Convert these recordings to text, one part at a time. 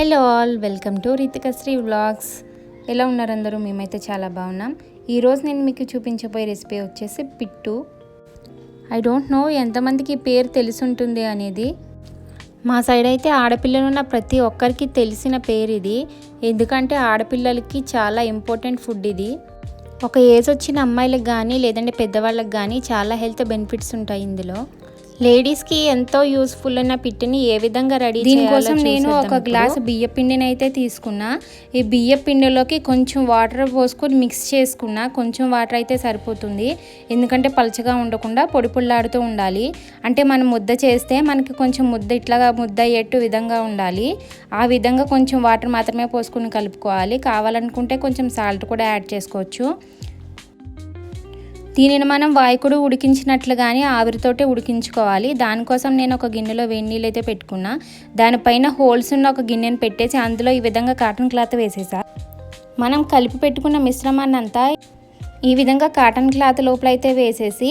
Hello all welcome to Ritikashri vlogs. ఎలా ఉన్నారు అందరూ? మేమైతే చాలా బాగున్నాం. ఈరోజు నేను మీకు చూపించబోయే రెసిపీ వచ్చేసి పిట్టు. ఐ డోంట్ నో ఎంతమందికి పేరు తెలిసి ఉంటుంది అనేది. మా సైడ్ అయితే ఆడపిల్లలు ఉన్న ప్రతి ఒక్కరికి తెలిసిన పేరు ఇది. ఎందుకంటే ఆడపిల్లలకి చాలా ఇంపార్టెంట్ ఫుడ్ ఇది. ఒక ఏజ్ వచ్చిన అమ్మాయిలకు కానీ లేదంటే పెద్దవాళ్ళకి కానీ చాలా హెల్త్ బెనిఫిట్స్ ఉంటాయి ఇందులో. లేడీస్కి ఎంతో యూస్ఫుల్ అయిన పిట్టిని ఏ విధంగా రెడీ దీనికోసం నేను ఒక గ్లాస్ బియ్య పిండిని అయితే తీసుకున్నా. ఈ బియ్య పిండిలోకి కొంచెం వాటర్ పోసుకొని మిక్స్ చేసుకున్నా కొంచెం వాటర్ అయితే సరిపోతుంది. ఎందుకంటే పలచగా ఉండకుండా పొడి పొడిలాడుతూ ఉండాలి. అంటే మనం ముద్ద చేస్తే మనకి కొంచెం ముద్ద ఇట్లాగా ముద్ద అయ్యేట్టు విధంగా ఉండాలి. ఆ విధంగా కొంచెం వాటర్ మాత్రమే పోసుకొని కలుపుకోవాలి. కావాలనుకుంటే కొంచెం సాల్ట్ కూడా యాడ్ చేసుకోవచ్చు. దీనిని మనం వాయుకుడు ఉడికించినట్లుగానే ఆవిరితోటే ఉడికించుకోవాలి. దానికోసం నేను ఒక గిన్నెలో వేడి నీళ్ళు అయితే పెట్టుకున్నా. దానిపైన హోల్స్ ఉన్న ఒక గిన్నెను పెట్టేసి అందులో ఈ విధంగా కాటన్ క్లాత్ వేసేసా. మనం కలిపి పెట్టుకున్న మిశ్రమాన్ని అంతా ఈ విధంగా కాటన్ క్లాత్ లోపల అయితే వేసేసి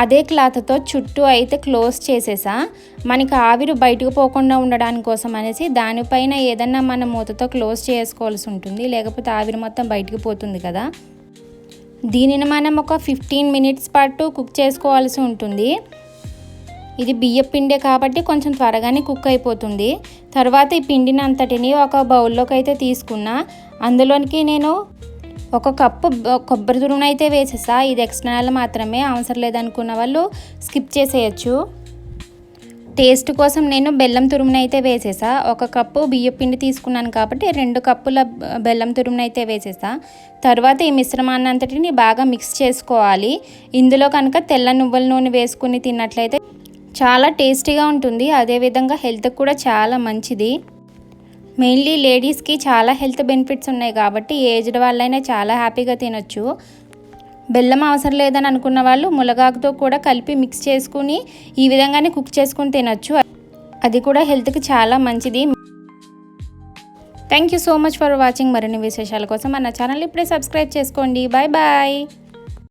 అదే క్లాత్తో చుట్టూ అయితే క్లోజ్ చేసేసా. మనకి ఆవిరి బయటకు పోకుండా ఉండడానికి కోసం అనేసి దానిపైన ఏదన్నా మన మూతతో క్లోజ్ చేసుకోవాల్సి ఉంటుంది. లేకపోతే ఆవిరి మొత్తం బయటకు పోతుంది కదా. దీనిని మనం ఒక ఫిఫ్టీన్ మినిట్స్ పాటు కుక్ చేసుకోవాల్సి ఉంటుంది. ఇది బియ్య పిండే కాబట్టి కొంచెం త్వరగానే కుక్ అయిపోతుంది. తర్వాత ఈ పిండిని అంతటిని ఒక బౌల్లోకి అయితే తీసుకున్నా అందులోనికి నేను ఒక కప్పు కొబ్బరి తురుమునైతే వేసేసా. ఇది ఎక్స్టర్నల్ మాత్రమే అవసరం లేదనుకున్న వాళ్ళు స్కిప్ చేసేయచ్చు. టేస్ట్ కోసం నేను బెల్లం తురుమునైతే అయితే వేసేసా. ఒక కప్పు బియ్యం పిండి తీసుకున్నాను కాబట్టి రెండు కప్పుల బెల్లం తురుమునైతే అయితే వేసేసా. తర్వాత ఈ మిశ్రమాన్ని అంతటిని బాగా మిక్స్ చేసుకోవాలి. ఇందులో కనుక తెల్ల నువ్వుల నూనె వేసుకుని తిన్నట్లయితే చాలా టేస్టీగా ఉంటుంది. అదేవిధంగా హెల్త్కి కూడా చాలా మంచిది. మెయిన్లీ లేడీస్కి చాలా హెల్త్ బెనిఫిట్స్ ఉన్నాయి కాబట్టి ఏజ్డ్ వాళ్ళైనా చాలా హ్యాపీగా తినొచ్చు. బెల్లం అవసరం లేదని అనుకున్న వాళ్ళు ములగాకుతో కూడా కలిపి మిక్స్ చేసుకుని ఈ విధంగానే కుక్ చేసుకుని తినొచ్చు. అది కూడా హెల్త్కి చాలా మంచిది. Thank you so much for watching మరిన్ని విశేషాల కోసం మన ఛానల్ ఇప్పుడే సబ్స్క్రైబ్ చేసుకోండి. Bye bye